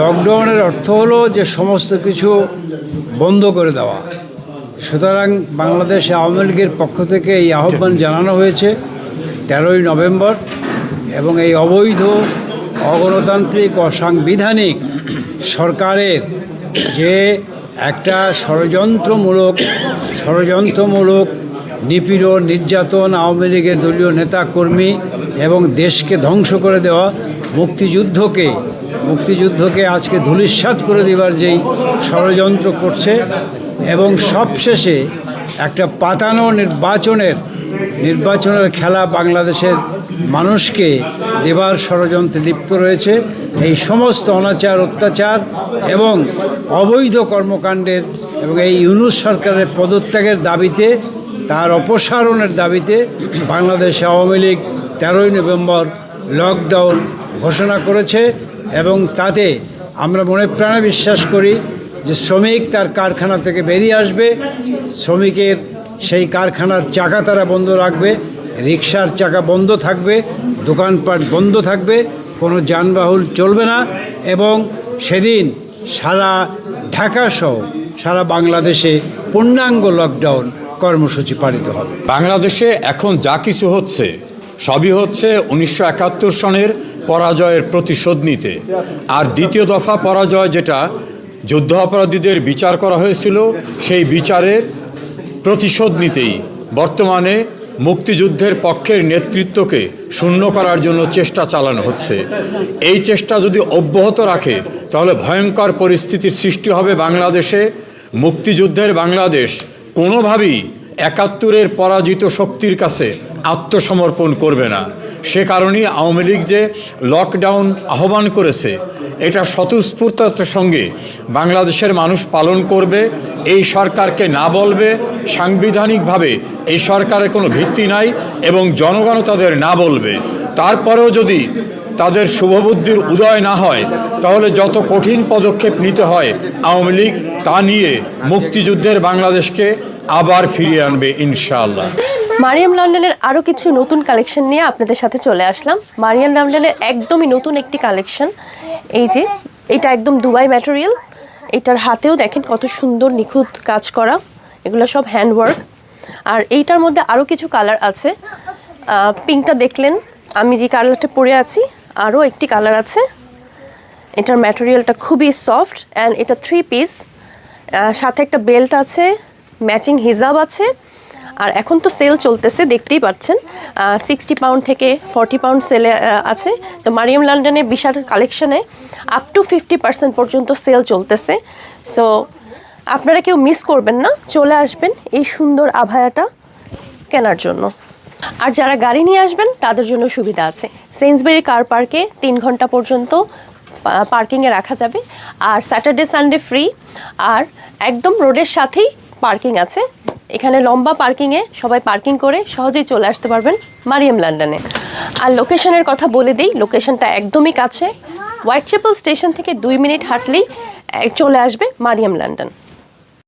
লকডাউনের অর্থ হলো যে সমস্ত কিছু বন্ধ করে দেওয়া। সুতরাং বাংলাদেশ আওয়ামী লীগের পক্ষ থেকে এই আহ্বান জানানো হয়েছে তেরোই নভেম্বর এবং এই অবৈধ, অগণতান্ত্রিক, অসাংবিধানিক সরকারের যে একটা ষড়যন্ত্রমূলক ষড়যন্ত্রমূলক নিপীড়ন, নির্যাতন আওয়ামী লীগের দলীয় নেতাকর্মী এবং দেশকে ধ্বংস করে দেওয়া মুক্তিযুদ্ধকে মুক্তিযুদ্ধকে আজকে ধূলিসাৎ করে দেবার যেই ষড়যন্ত্র করছে এবং সবশেষে একটা পাতানো নির্বাচনের নির্বাচনের খেলা বাংলাদেশের মানুষকে দেবার ষড়যন্ত্রে লিপ্ত রয়েছে। এই সমস্ত অনাচার, অত্যাচার এবং অবৈধ কর্মকাণ্ডের এবং এই ইউনুস সরকারের পদত্যাগের দাবিতে, তার অপসারণের দাবিতে বাংলাদেশ আওয়ামী লীগ তেরোই নভেম্বর লকডাউন ঘোষণা করেছে। এবং তাতে আমরা মনে প্রাণে বিশ্বাস করি যে শ্রমিক তার কারখানা থেকে বেরিয়ে আসবে। শ্রমিকের সেই কারখানার চাকা তারা বন্ধ রাখবে, রিক্সার চাকা বন্ধ থাকবে, দোকানপাট বন্ধ থাকবে, কোনো যানবাহন চলবে না এবং সেদিন সারা ঢাকাসহ সারা বাংলাদেশে পূর্ণাঙ্গ লকডাউন কর্মসূচি পালিত হবে। বাংলাদেশে এখন যা কিছু হচ্ছে, সবই হচ্ছে উনিশশো একাত্তর সনের পরাজয়ের প্রতিশোধ নিতে। আর দ্বিতীয় দফা পরাজয় যেটা, যুদ্ধ অপরাধীদের বিচার করা হয়েছিল, সেই বিচারের প্রতিশোধ নিতেই। বর্তমানে মুক্তিযুদ্ধের পক্ষের নেতৃত্বকে শূন্য করার জন্য চেষ্টা চালানো হচ্ছে। এই চেষ্টা যদি অব্যাহত রাখে, তাহলে ভয়ঙ্কর পরিস্থিতির সৃষ্টি হবে বাংলাদেশে। মুক্তিযুদ্ধের বাংলাদেশ কোনোভাবেই একাত্তরের পরাজিত শক্তির কাছে আত্মসমর্পণ করবে না। সে কারণেই আওয়ামী লীগ যে লকডাউন আহ্বান করেছে, এটা স্বতঃস্ফূর্ততার সঙ্গে বাংলাদেশের মানুষ পালন করবে, এই সরকারকে না বলবে, সাংবিধানিকভাবে এই সরকারের কোনো ভিত্তি নাই এবং জনগণও তাদের না বলবে। তারপরেও যদি তাদের শুভবুদ্ধির উদয় না হয়, তাহলে যত কঠিন পদক্ষেপ নিতে হয় আওয়ামী লীগ, তা নিয়ে মুক্তিযুদ্ধের বাংলাদেশকে আবার ফিরিয়ে আনবে ইনশাআল্লাহ। মারিয়াম লন্ডনের আরও কিছু নতুন কালেকশন নিয়ে আপনাদের সাথে চলে আসলাম। মারিয়াম লন্ডনের একদমই নতুন একটি কালেকশন এই যে, এটা একদম দুবাই ম্যাটেরিয়াল এটার হাতেও দেখেন কত সুন্দর নিখুঁত কাজ করা। এগুলো সব হ্যান্ডওয়ার্ক আর এইটার মধ্যে আরও কিছু কালার আছে। পিঙ্কটা দেখলেন। আমি যে কালারটা পরে আছি আরও একটি কালার আছে। এটার ম্যাটেরিয়ালটা খুবই সফট অ্যান্ড এটা থ্রি পিস সাথে একটা বেল্ট আছে ম্যাচিং হিজাব আছে। আর এখন তো সেল চলতেছে, দেখতেই পাচ্ছেন। সিক্সটি পাউন্ড থেকে ফর্টি পাউন্ড সেলে আছে। তো মারিয়াম লন্ডনের বিশাল কালেকশনে আপ টু ফিফটি পার্সেন্ট পর্যন্ত সেল চলতেছে। সো আপনারা কেউ মিস করবেন না, চলে আসবেন এই সুন্দর আভায়াটা কেনার জন্য। আর যারা গাড়ি নিয়ে আসবেন, তাদের জন্য সুবিধা আছে। সেন্সবেরি কার পার্কে তিন ঘণ্টা পর্যন্ত পার্কিংয়ে রাখা যাবে। আর স্যাটারডে সানডে ফ্রি আর একদম রোডের সাথেই পার্কিং আছে। এখানে লম্বা পার্কিংয়ে সবাই পার্কিং করে সহজেই চলে আসতে পারবেন মারিয়াম লন্ডনে। আর লোকেশনের কথা বলে দিই, লোকেশনটা একদমই কাছে। হোয়াইট চ্যাপেল স্টেশন থেকে দুই মিনিট হাঁটলেই চলে আসবে মারিয়াম লন্ডন।